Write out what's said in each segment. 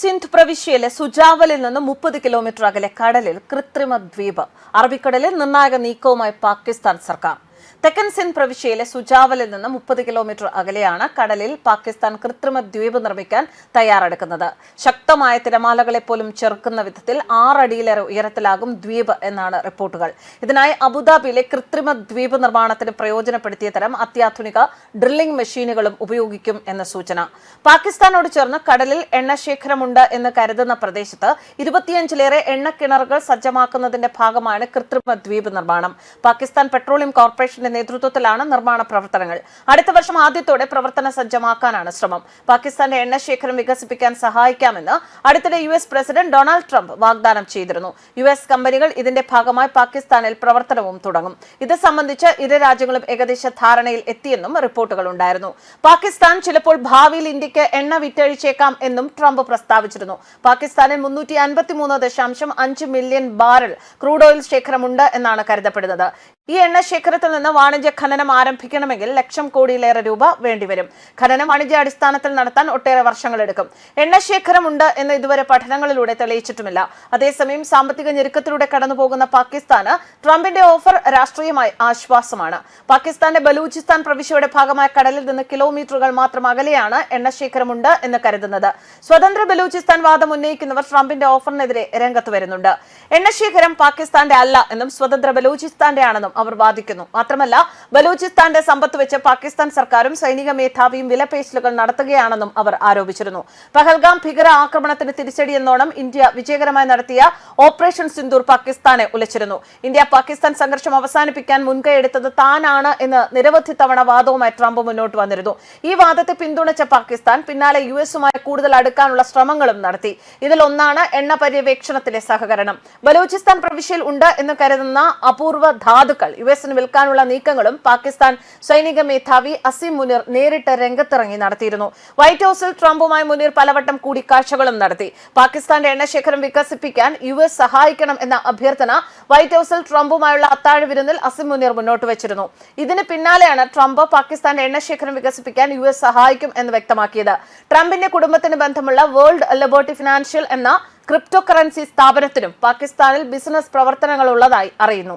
സിന്ധ് പ്രവിശ്യയിലെ സുജാവലിൽ നിന്ന് മുപ്പത് കിലോമീറ്റർ അകലെ കടലിൽ കൃത്രിമ ദ്വീപ്. അറബിക്കടലിൽ നിർണായക നീക്കവുമായി പാകിസ്ഥാൻ സർക്കാർ. തെക്കൻ സിന്ധ് പ്രവിശ്യയിലെ സുജാവലിൽ നിന്ന് മുപ്പത് കിലോമീറ്റർ അകലെയാണ് കടലിൽ പാകിസ്ഥാൻ കൃത്രിമ ദ്വീപ് നിർമ്മിക്കാൻ തയ്യാറെടുക്കുന്നത്. ശക്തമായ തിരമാലകളെ പോലും ചെറുക്കുന്ന വിധത്തിൽ ആറടിയിലേറെ ഉയരത്തിലാകും ദ്വീപ് എന്നാണ് റിപ്പോർട്ടുകൾ. ഇതിനായി അബുദാബിയിലെ കൃത്രിമ ദ്വീപ് നിർമ്മാണത്തിന് പ്രയോജനപ്പെടുത്തിയ തരം അത്യാധുനിക ഡ്രില്ലിംഗ് മെഷീനുകളും ഉപയോഗിക്കും എന്ന സൂചന. പാകിസ്ഥാനോട് ചേർന്ന് കടലിൽ എണ്ണശേഖരമുണ്ട് എന്ന് കരുതുന്ന പ്രദേശത്ത് ഇരുപത്തിയഞ്ചിലേറെ എണ്ണക്കിണറുകൾ സജ്ജമാക്കുന്നതിന്റെ ഭാഗമാണ് കൃത്രിമ ദ്വീപ് നിർമ്മാണം. പാകിസ്ഥാൻ പെട്രോളിയം കോർപ്പറേഷന്റെ നേതൃത്വത്തിലാണ് നിർമ്മാണ പ്രവർത്തനങ്ങൾ. അടുത്ത വർഷം ആദ്യത്തോടെ പ്രവർത്തന സജ്ജമാക്കാനാണ് ശ്രമം. പാകിസ്ഥാന്റെ എണ്ണശേഖരം വികസിപ്പിക്കാൻ സഹായിക്കാമെന്ന് അടുത്തിടെ U S president Donald Trump വാഗ്ദാനം ചെയ്തിരുന്നു. യു എസ് കമ്പനികൾ ഇതിന്റെ ഭാഗമായി പാകിസ്ഥാനിൽ പ്രവർത്തനവും തുടങ്ങും. ഇത് സംബന്ധിച്ച് ഇരു രാജ്യങ്ങളും ഏകദേശ ധാരണയിൽ എത്തിയെന്നും റിപ്പോർട്ടുകൾ ഉണ്ടായിരുന്നു. പാകിസ്ഥാൻ ചിലപ്പോൾ ഭാവിയിൽ ഇന്ത്യയ്ക്ക് എണ്ണ വിറ്റഴിച്ചേക്കാം എന്നും ട്രംപ് പ്രസ്താവിച്ചിരുന്നു. പാകിസ്ഥാനിൽ മുന്നൂറ്റി അൻപത്തിമൂന്ന് ദശാംശം അഞ്ച് മില്യൺ ബാരൽ ക്രൂഡ് ഓയിൽ ശേഖരമുണ്ട് എന്നാണ് കരുതപ്പെടുന്നത്. ഈ എണ്ണ ശേഖരത്തിൽ നിന്ന് വാണിജ്യ ഖനനം ആരംഭിക്കണമെങ്കിൽ ലക്ഷം കോടിയിലേറെ രൂപ വേണ്ടിവരും. ഖനനം വാണിജ്യ അടിസ്ഥാനത്തിൽ നടത്താൻ ഒട്ടേറെ വർഷങ്ങളെടുക്കും എണ്ണശേഖരം ഉണ്ട് എന്ന് ഇതുവരെ പഠനങ്ങളിലൂടെ തെളിയിച്ചിട്ടുമില്ല. അതേസമയം സാമ്പത്തിക ഞെരുക്കത്തിലൂടെ കടന്നുപോകുന്ന പാകിസ്ഥാന് ട്രംപിന്റെ ഓഫർ രാഷ്ട്രീയമായി ആശ്വാസമാണ്. പാകിസ്ഥാന്റെ ബലൂചിസ്ഥാൻ പ്രവിശ്യയുടെ ഭാഗമായ കടലിൽ നിന്ന് കിലോമീറ്ററുകൾ മാത്രം അകലെയാണ് എണ്ണശേഖരമുണ്ട് എന്ന് കരുതുന്നത്. സ്വതന്ത്ര ബലൂചിസ്ഥാൻ വാദം ഉന്നയിക്കുന്നവർ ട്രംപിന്റെ ഓഫറിനെതിരെ രംഗത്ത് വരുന്നുണ്ട്. എണ്ണശേഖരം പാകിസ്ഥാന്റെ അല്ല എന്നും സ്വതന്ത്ര ബലൂചിസ്ഥാന്റെ ആണെന്നും അവർ വാദിക്കുന്നു. മാത്രമല്ല ബലൂചിസ്ഥാന്റെ സമ്പത്ത് വെച്ച് പാകിസ്ഥാൻ സർക്കാരും സൈനിക മേധാവിയും വിലപേശലുകൾ നടത്തുകയാണെന്നും അവർ ആരോപിച്ചിരുന്നു. പഹൽഗാം ഭീകര ആക്രമണത്തിന് തിരിച്ചടിയെന്നോണം ഇന്ത്യ വിജയകരമായി നടത്തിയ ഓപ്പറേഷൻ സിന്ദൂർ പാകിസ്ഥാനെ ഉലച്ചിരുന്നു. ഇന്ത്യ പാകിസ്ഥാൻ സംഘർഷം അവസാനിപ്പിക്കാൻ മുൻകൈയെടുത്തത് താനാണ് എന്ന് നിരവധി തവണ വാദവുമായി ട്രംപ് മുന്നോട്ട് വന്നിരുന്നു. ഈ വാദത്തെ പിന്തുണച്ച പാകിസ്ഥാൻ പിന്നാലെ യു എസുമായി കൂടുതൽ അടുക്കാനുള്ള ശ്രമങ്ങളും നടത്തി. ഇതിൽ ഒന്നാണ് എണ്ണ പര്യവേക്ഷണത്തിലെ സഹകരണം. ബലൂചിസ്ഥാൻ പ്രവിശ്യയിൽ ഉണ്ട് എന്ന് കരുതുന്ന അപൂർവ ധാതുക്കൾ യു എസിന് വിൽക്കാനുള്ള നീക്കങ്ങളും പാകിസ്ഥാൻ സൈനിക മേധാവി അസിം മുനിർ നേരിട്ട് രംഗത്തിറങ്ങി നടത്തിയിരുന്നു. വൈറ്റ് ഹൌസിൽ ട്രംപുമായി മുനീർ പലവട്ടം കൂടിക്കാഴ്ചകളും നടത്തി. പാകിസ്ഥാന്റെ എണ്ണശേഖരം വികസിപ്പിക്കാൻ യു എസ് സഹായിക്കണം എന്ന അഭ്യർത്ഥന വൈറ്റ് ഹൌസിൽ ട്രംപുമായുള്ള അത്താഴ വിരുന്നിൽ അസിം മുനീർ മുന്നോട്ട് വെച്ചിരുന്നു. ഇതിന് പിന്നാലെയാണ് ട്രംപ് പാകിസ്ഥാന്റെ എണ്ണശേഖരം വികസിപ്പിക്കാൻ യു എസ് സഹായിക്കും എന്ന് വ്യക്തമാക്കിയത്. ട്രംപിന്റെ കുടുംബത്തിന് ബന്ധമുള്ള വേൾഡ് ലിബർട്ടി ഫിനാൻഷ്യൽ എന്ന ക്രിപ്റ്റോ കറൻസി സ്ഥാപനത്തിനും പാകിസ്ഥാനിൽ ബിസിനസ് പ്രവർത്തനങ്ങൾ ഉള്ളതായി അറിയുന്നു.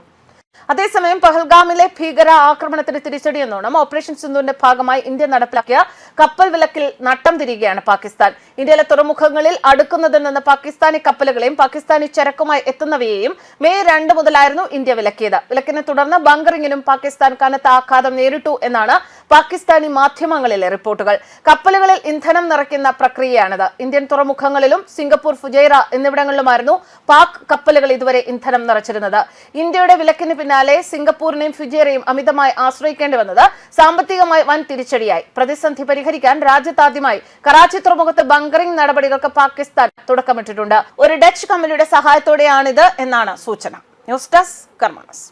അതേസമയം പഹൽഗാമിലെ ഭീകര ആക്രമണത്തിന് തിരിച്ചടിയെന്നോണം ഓപ്പറേഷൻ സിന്ധുവിന്റെ ഭാഗമായി ഇന്ത്യ നടപ്പിലാക്കിയ കപ്പൽ വിലക്കിൽ നട്ടം തിരികെയാണ് പാകിസ്ഥാൻ. ഇന്ത്യയിലെ തുറമുഖങ്ങളിൽ അടുക്കുന്നതിൽ നിന്ന് പാകിസ്ഥാനി കപ്പലുകളെയും പാകിസ്ഥാനി ചരക്കുമായി എത്തുന്നവയെയും മെയ് രണ്ട് മുതലായിരുന്നു ഇന്ത്യ വിലക്കിയത്. വിലക്കിനെ തുടർന്ന് ബങ്കറിങ്ങിനും പാകിസ്ഥാൻ കനത്ത ആഘാതം നേരിട്ടു എന്നാണ് പാകിസ്ഥാനി മാധ്യമങ്ങളിലെ റിപ്പോർട്ടുകൾ. കപ്പലുകളിൽ ഇന്ധനം നിറയ്ക്കുന്ന പ്രക്രിയയാണിത്. ഇന്ത്യൻ തുറമുഖങ്ങളിലും സിംഗപ്പൂർ ഫുജൈറ എന്നിവിടങ്ങളിലുമായിരുന്നു പാക് കപ്പലുകൾ ഇതുവരെ ഇന്ധനം നിറച്ചിരുന്നത്. ഇന്ത്യയുടെ വിലക്കിന് പിന്നാലെ സിംഗപ്പൂരിനെയും ഫിജിയറേയും അമിതമായി ആശ്രയിക്കേണ്ടി വന്നത് സാമ്പത്തികമായി വൻ തിരിച്ചടിയായി. പ്രതിസന്ധി പരിഹരിക്കാൻ രാജ്യത്താദ്യമായി കറാച്ചി തുറമുഖത്ത് ബങ്കറിംഗ് നടപടികൾക്ക് പാകിസ്ഥാൻ തുടക്കമിട്ടിട്ടുണ്ട്. ഒരു ഡച്ച് കമ്പനിയുടെ സഹായത്തോടെയാണിത് എന്നാണ് സൂചന. News desk കർമാനസ്.